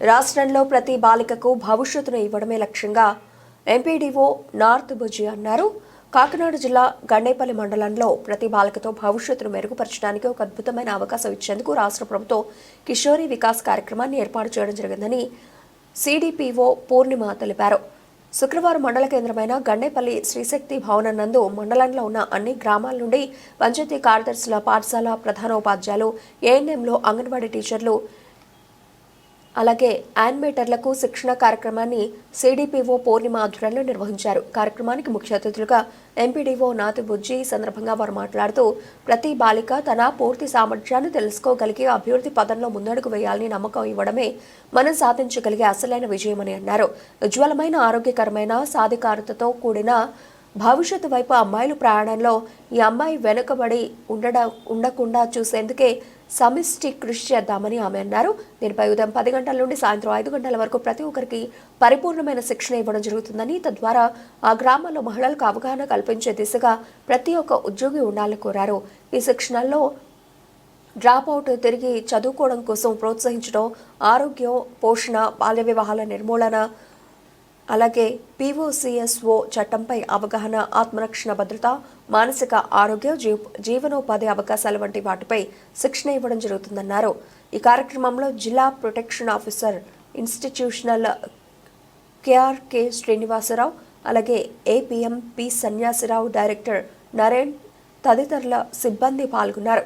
రాష్ట్రంలో ప్రతి బాలికకు భవిష్యత్తును ఇవ్వడమే లక్ష్యంగా ఎంపీడీఓ నార్త్ భుజి అన్నారు. కాకినాడ జిల్లా గండేపల్లి మండలంలో ప్రతి బాలికతో భవిష్యత్తును మెరుగుపరచడానికి ఒక అద్భుతమైన అవకాశం ఇచ్చేందుకు రాష్ట్ర ప్రభుత్వం కిషోరి వికాస్ కార్యక్రమాన్ని ఏర్పాటు చేయడం జరిగిందని సిడిపిఓ పూర్ణిమ తెలిపారు. శుక్రవారం మండల కేంద్రమైన గండేపల్లి శ్రీశక్తి భవనం నందు మండలంలో ఉన్న అన్ని గ్రామాల నుండి పంచాయతీ కార్యదర్శుల పాఠశాల ప్రధానోపాధ్యాయులు ఏఎన్ఎంలో అంగన్వాడీ టీచర్లు అలాగే యానిమేటర్లకు శిక్షణ కార్యక్రమాన్ని సిడిపిఓ పూర్ణిమ ఆధ్వర్యంలో నిర్వహించారు. కార్యక్రమానికి ముఖ్య అతిథులుగా ఎంపీడీఓ నాతి బుజ్జి సందర్భంగా వారు మాట్లాడుతూ ప్రతి బాలిక తన పూర్తి సామర్థ్యాన్ని తెలుసుకోగలిగి అభివృద్ధి పదంలో ముందడుగు వేయాలని నమ్మకం ఇవ్వడమే మనం సాధించగలిగే అసలైన విజయమని అన్నారు. ఉజ్వలమైన ఆరోగ్యకరమైన సాధికారతతో కూడిన భవిష్యత్తు వైపు అమ్మాయిల ప్రయాణంలో ఈ అమ్మాయి వెనుకబడి ఉండడ ఉండకుండా చూసేందుకే సమిష్టి కృషి చేద్దామని ఆమె అన్నారు. దీనిపై ఉదయం పది గంటల నుండి సాయంత్రం ఐదు గంటల వరకు ప్రతి ఒక్కరికి పరిపూర్ణమైన శిక్షణ ఇవ్వడం జరుగుతుందని తద్వారా ఆ గ్రామాల్లో మహిళలకు అవగాహన కల్పించే దిశగా ప్రతి ఒక్క ఉద్యోగి ఉండాలని కోరారు. ఈ శిక్షణలో డ్రాప్ అవుట్ తిరిగి చదువుకోవడం కోసం ప్రోత్సహించడం ఆరోగ్యం పోషణ బాల్య వివాహాల నిర్మూలన అలాగే పీఓసిఎస్ఓ చట్టంపై అవగాహన ఆత్మరక్షణ భద్రత మానసిక ఆరోగ్య జీవ జీవనోపాధి అవకాశాలు వంటి వాటిపై శిక్షణ ఇవ్వడం జరుగుతుందన్నారు. ఈ కార్యక్రమంలో జిల్లా protection officer institutional KRK Srinivasarao అలాగే APM P Sanyasirao director Naren తదితరుల సిబ్బంది పాల్గొన్నారు.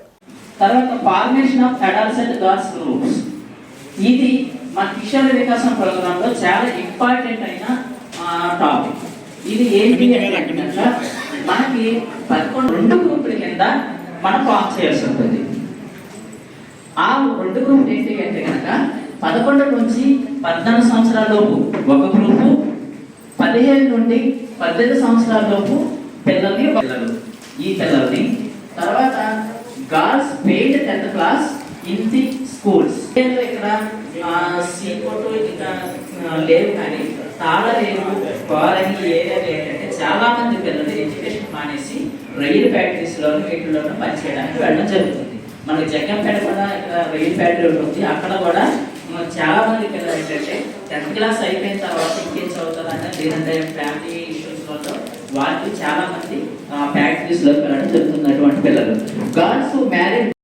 తర్వాత formation of adolescent girls groups. ఇది మన కిషోర వికాసం ప్రోగ్రామ్లో చాలా ఇంపార్టెంట్ అయిన టాపిక్. ఇది ఏంటి అంటే మనకి పదకొండు రెండు గ్రూపుల కింద మనం ఫామ్ చేయాల్సి ఉంటుంది. ఆ రెండు గ్రూప్ ఏంటి అంటే కనుక పదకొండు నుంచి పద్నాలుగు సంవత్సరాల లోపు ఒక గ్రూపు పదిహేను నుండి పద్దెనిమిది సంవత్సరాల లోపు పిల్లల్ని పిల్లలు ఈ పిల్లల్ని. తర్వాత girls paid tenth class in the schools ఇక్కడ సీ ఇంకా లేవు కానీ తాళరేవు కోరని ఏరియా ఏంటంటే చాలా మంది పిల్లలు ఎడ్యుకేషన్ మానేసి రైలు ఫ్యాక్టరీస్ వీటిలోనూ పనిచేయడానికి వెళ్ళడం జరుగుతుంది. మనకి జగ్గంపేట కూడా ఇక్కడ రైలు ఫ్యాక్టరీ ఉంటుంది అక్కడ కూడా చాలా మంది పిల్లలు ఏంటంటే టెన్త్ క్లాస్ అయిపోయిన తర్వాత ఇంకేం చదువుతారంటే లేదంటే ఫ్యామిలీ ఇష్యూస్ వల్ల వాళ్ళు చాలా మంది ఫ్యాక్టరీస్లో వెళ్ళడం జరుగుతుంది అటువంటి పిల్లలు గర్ల్స్ మ్యారేజ్